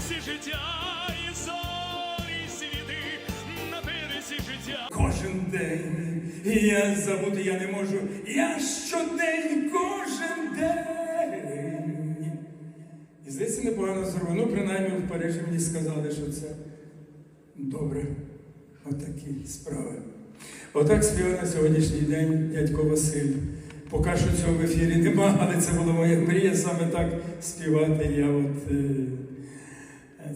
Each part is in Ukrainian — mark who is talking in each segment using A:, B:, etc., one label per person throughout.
A: березі життя і зорі світи на березі життя.
B: Кожен день я забути я не можу. Я щодень, кожен день. І здається, непогано зробив. Ну, принаймні в Парижі мені сказали, що це добре. Отакі справи. Отак співає на сьогоднішній день дядько Василь. Поки що цього в ефірі нема, але це була моя мрія саме так співати. Я от е,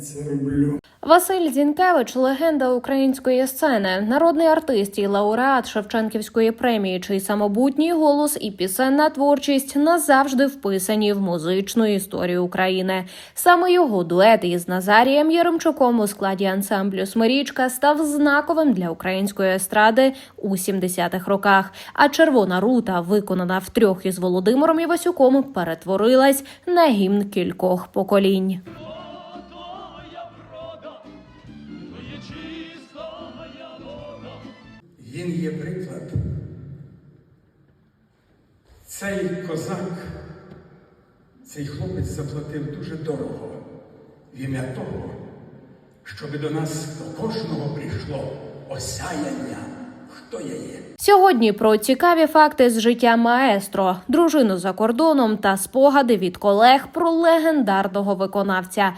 B: це роблю.
C: Василь Зінкевич легенда української сцени, народний артист і лауреат Шевченківської премії, чий самобутній голос і пісенна творчість назавжди вписані в музичну історію України. Саме його дует із Назарієм Єремчуком у складі ансамблю Смирічка став знаковим для української естради у 70-х роках. А червона рута, виконана втрьох із Володимиром Івасюком, перетворилась на гімн кількох поколінь.
B: Він є приклад. Цей козак, цей хлопець заплатив дуже дорого в ім'я того, щоб до нас до кожного прийшло осяяння, хто я є.
C: Сьогодні про цікаві факти з життя маестро, дружину за кордоном та спогади від колег про легендарного виконавця.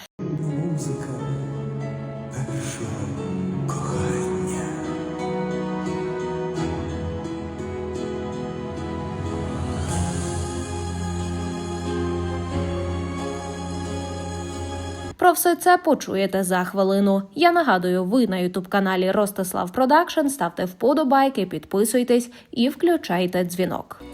C: Про все це почуєте за хвилину. Я нагадую, ви на ютуб каналі Ростислав Продакшн ставте вподобайки, підписуйтесь і включайте дзвінок.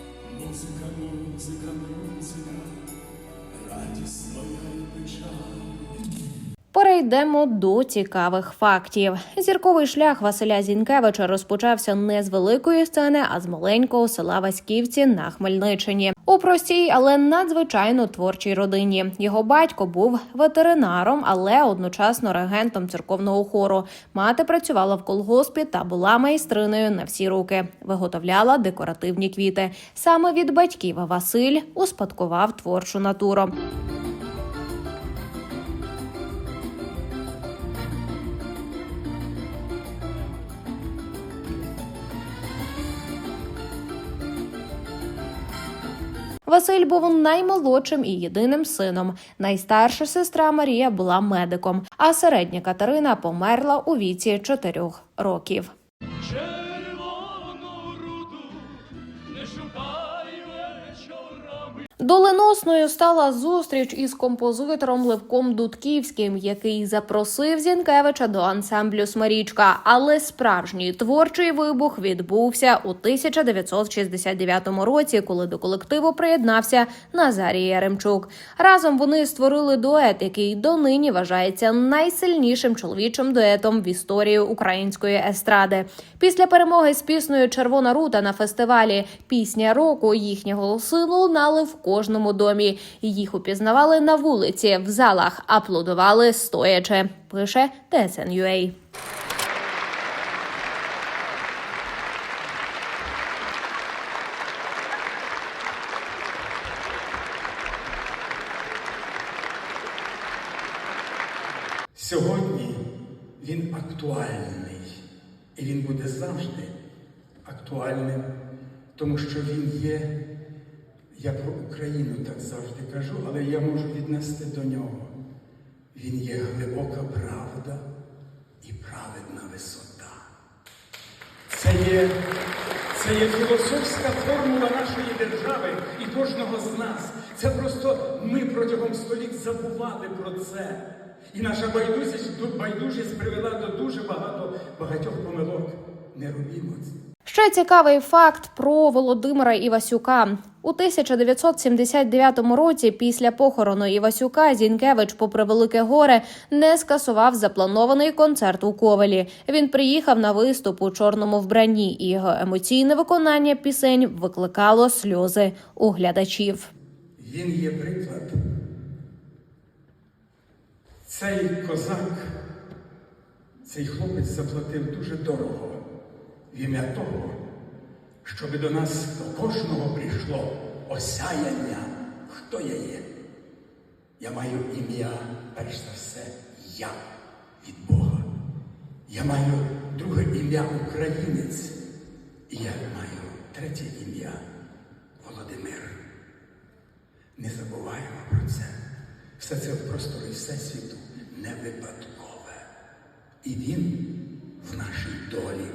C: Перейдемо до цікавих фактів. Зірковий шлях Василя Зінкевича розпочався не з великої сцени, а з маленького села Васьківці на Хмельниччині. У простій, але надзвичайно творчій родині. Його батько був ветеринаром, але одночасно регентом церковного хору. Мати працювала в колгоспі та була майстриною на всі руки. Виготовляла декоративні квіти. Саме від батьків Василь успадкував творчу натуру. Василь був наймолодшим і єдиним сином. Найстарша сестра Марія була медиком, а середня Катерина померла у віці чотирьох років. Доленосною стала зустріч із композитором Левком Дудківським, який запросив Зінкевича до ансамблю Смарічка. Але справжній творчий вибух відбувся у 1969 році, коли до колективу приєднався Назарій Яремчук. Разом вони створили дует, який донині вважається найсильнішим чоловічим дуетом в історії української естради. Після перемоги з піснею Червона рута на фестивалі Пісня року їхні голоси лунали в кожному домі. Їх упізнавали на вулиці, в залах, аплодували стоячи. Пише TSN.ua.
B: Сьогодні він актуальний. І він буде завжди актуальним, тому що він є, я про Україну так завжди кажу, але я можу віднести до нього. Він є глибока правда і праведна висота. Це є, це є філософська формула нашої держави і кожного з нас. Це просто ми протягом століть забували про це. І наша байдужість, байдужість привела до дуже багато багатьох помилок. Не робімо це.
C: Ще цікавий факт про Володимира Івасюка. У 1979 році, після похорону Івасюка, Зінкевич, попри велике горе, не скасував запланований концерт у Ковелі. Він приїхав на виступ у чорному вбранні, і його емоційне виконання пісень викликало сльози у глядачів.
B: Він є приклад. Цей козак, цей хлопець заплатив дуже дорого в ім'я того, щоб до нас до кожного прийшло осяяння, хто я є. Я маю ім'я перш за все я від Бога. Я маю друге ім'я українець, і я маю третє ім'я Володимир. Не забуваємо про це. Все це в просторі Всесвіту не випадкове. І він в нашій долі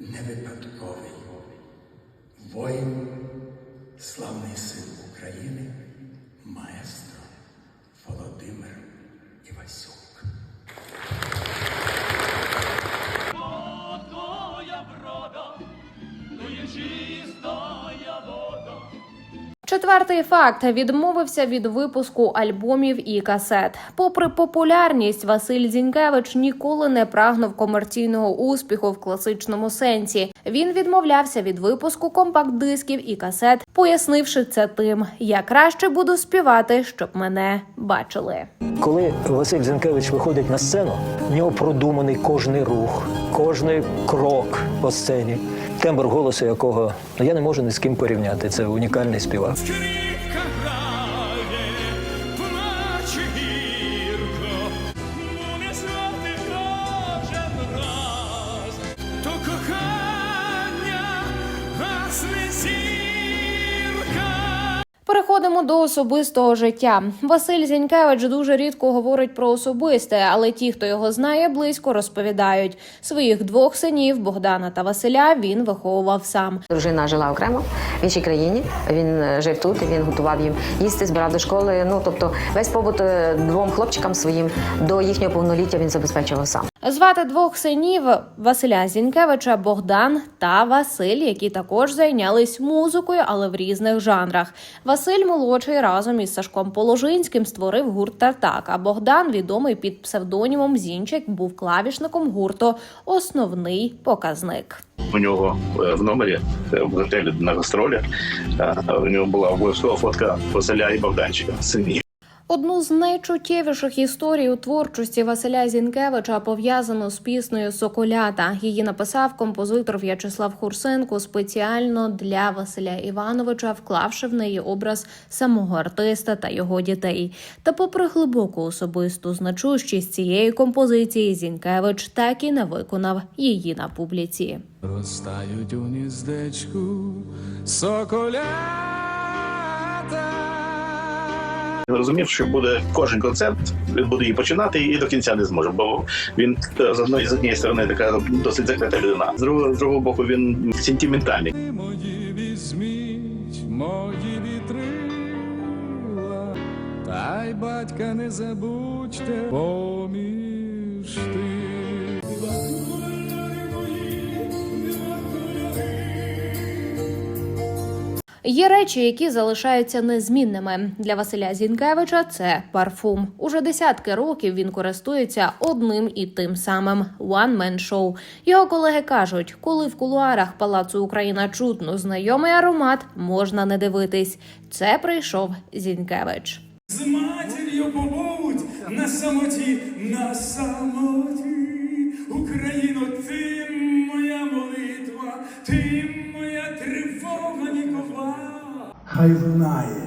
B: не випадковий. Воїн, славний син України, маестро Володимир Івасюк.
C: Четвертий факт відмовився від випуску альбомів і касет. Попри популярність, Василь Зінкевич ніколи не прагнув комерційного успіху в класичному сенсі. Він відмовлявся від випуску компакт-дисків і касет, пояснивши це тим: я краще буду співати, щоб мене бачили.
D: Коли Василь Зінкевич виходить на сцену, в нього продуманий кожний рух, кожний крок по сцені, тембр голосу якого ну, я не можу ні з ким порівняти. Це унікальний співак.
C: Переходимо до особистого життя. Василь Зінькевич дуже рідко говорить про особисте, але ті, хто його знає, близько розповідають. Своїх двох синів Богдана та Василя він виховував сам.
E: Дружина жила окремо в іншій країні. Він е, жив тут, він готував їм їсти, збирав до школи. Ну тобто, весь побут е, двом хлопчикам своїм до їхнього повноліття він забезпечував сам.
C: Звати двох синів Василя Зінкевича Богдан та Василь, які також зайнялись музикою, але в різних жанрах. Василь молодший разом із Сашком Положинським створив гурт Тартак. А Богдан, відомий під псевдонімом Зінчик, був клавішником гурту Основний показник.
F: У нього е, в номері е, в готелі на гастролі е, у нього була обов'язкова фотка Василя і Богданчика синів.
C: Одну з найчуттєвіших історій у творчості Василя Зінкевича пов'язану з піснею Соколята. Її написав композитор В'ячеслав Хурсенко спеціально для Василя Івановича, вклавши в неї образ самого артиста та його дітей. Та, попри глибоку особисту значущість цієї композиції, Зінкевич так і не виконав її на публіці.
G: Ростають у гніздечку соколята.
F: Він розумів, що буде кожен концерт, він буде її починати і до кінця не зможе. Бо він е, з одної з однієї сторони така досить закрита людина. З другого з другого боку він сентиментальний.
G: Мої візьміть, мої вітрила, та й батька не забудьте поміж тих.
C: Є речі, які залишаються незмінними для Василя Зінкевича. Це парфум. Уже десятки років він користується одним і тим самим one man show. Його колеги кажуть, коли в кулуарах палацу Україна чутно знайомий аромат, можна не дивитись. Це прийшов Зінкевич.
A: З матір'ю побудь на самоті, на самоті. Україно, ти моя молитва, ти
B: Хай лунає,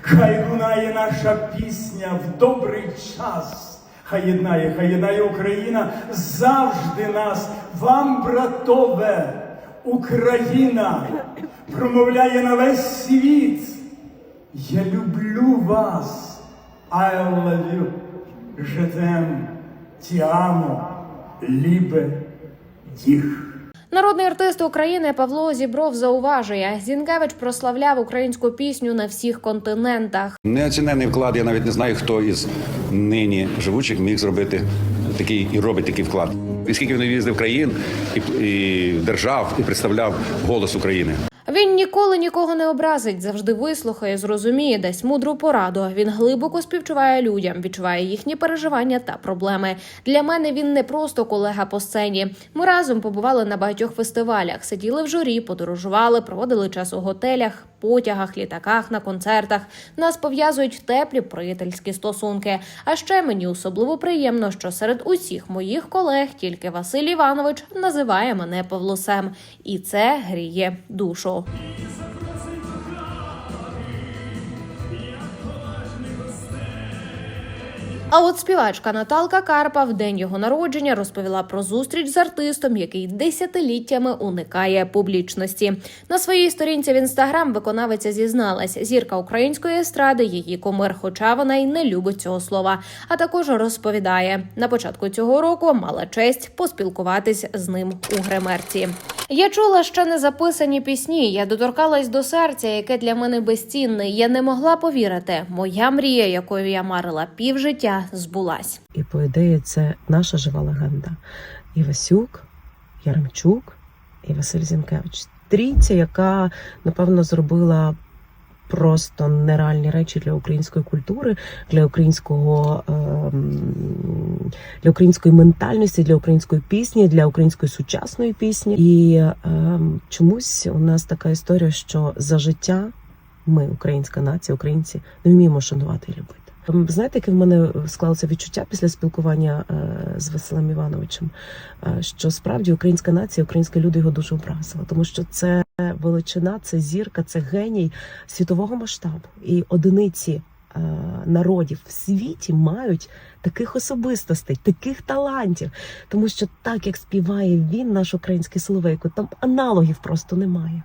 B: хай лунає наша пісня в добрий час. Хай єднає, хай єднає Україна завжди нас, вам, братове, Україна промовляє на весь світ. Я люблю вас. I love you. Je t'aime. Ti amo.
C: Народний артист України Павло Зібров зауважує, Зінкевич прославляв українську пісню на всіх континентах.
H: Неоцінений вклад. Я навіть не знаю, хто із нині живучих міг зробити такий і робить такий вклад. І скільки він їздив країн і, і держав і представляв голос України.
C: Він ніколи нікого не образить, завжди вислухає, зрозуміє, дасть мудру пораду. Він глибоко співчуває людям, відчуває їхні переживання та проблеми. Для мене він не просто колега по сцені. Ми разом побували на багатьох фестивалях, сиділи в журі, подорожували, проводили час у готелях, потягах, літаках, на концертах. Нас пов'язують теплі приятельські стосунки. А ще мені особливо приємно, що серед усіх моїх колег тільки Василь Іванович називає мене Павлусем, і це гріє душу. А от співачка Наталка Карпа в день його народження розповіла про зустріч з артистом, який десятиліттями уникає публічності. На своїй сторінці в інстаграм виконавиця зізналась, зірка української естради, її комир, хоча вона й не любить цього слова. А також розповідає на початку цього року мала честь поспілкуватись з ним у гримерці. Я чула ще не записані пісні. Я доторкалась до серця, яке для мене безцінне. Я не могла повірити. Моя мрія, якою я марила півжиття, збулась.
I: І по ідеї це наша жива легенда. І Васюк, Яремчук і Василь Зінкевич. Трійця, яка напевно зробила просто нереальні речі для української культури, для українського ем, для української ментальності, для української пісні, для української сучасної пісні. І ем, чомусь у нас така історія, що за життя ми, українська нація, українці, не вміємо шанувати і любити. Знаєте, яке в мене склалося відчуття після спілкування е, з Василем Івановичем, Е, що справді українська нація, українські люди його дуже образили, тому що це величина, це зірка, це геній світового масштабу. І одиниці е, народів в світі мають таких особистостей, таких талантів. Тому що так як співає він, наш український соловейко, там аналогів просто немає.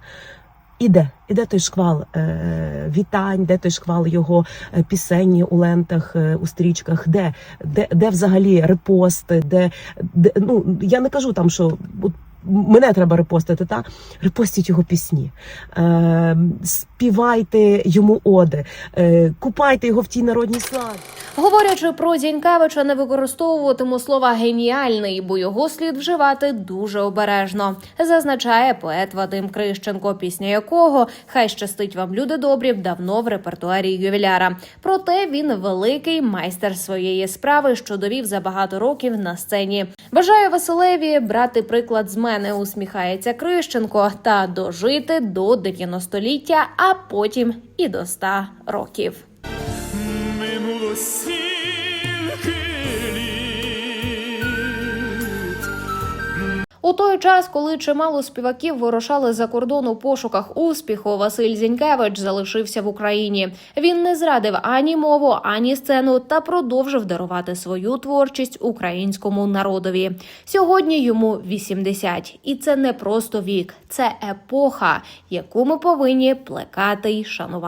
I: Іде, іде той шквал е, вітань, де той шквал його пісені пісень у лентах, е, у стрічках, де, де, де взагалі репости, де, де ну я не кажу там, що мене треба репостити, та репостіть його пісні, е, співайте йому оди, е, купайте його в тій народній славі.
C: Говорячи про Зінькевича, не використовуватиму слова геніальний, бо його слід вживати дуже обережно, зазначає поет Вадим Крищенко, пісня якого хай щастить вам люди добрі давно в репертуарі ювіляра. Проте він великий майстер своєї справи, що довів за багато років на сцені. Бажаю Василеві брати приклад з мене, усміхається Крищенко, та дожити до 90-ліття, а потім і до 100 років.
A: Минуло
C: той час, коли чимало співаків вирушали за кордон у пошуках успіху, Василь Зінькевич залишився в Україні. Він не зрадив ані мову, ані сцену та продовжив дарувати свою творчість українському народові. Сьогодні йому 80. і це не просто вік, це епоха, яку ми повинні плекати й шанувати.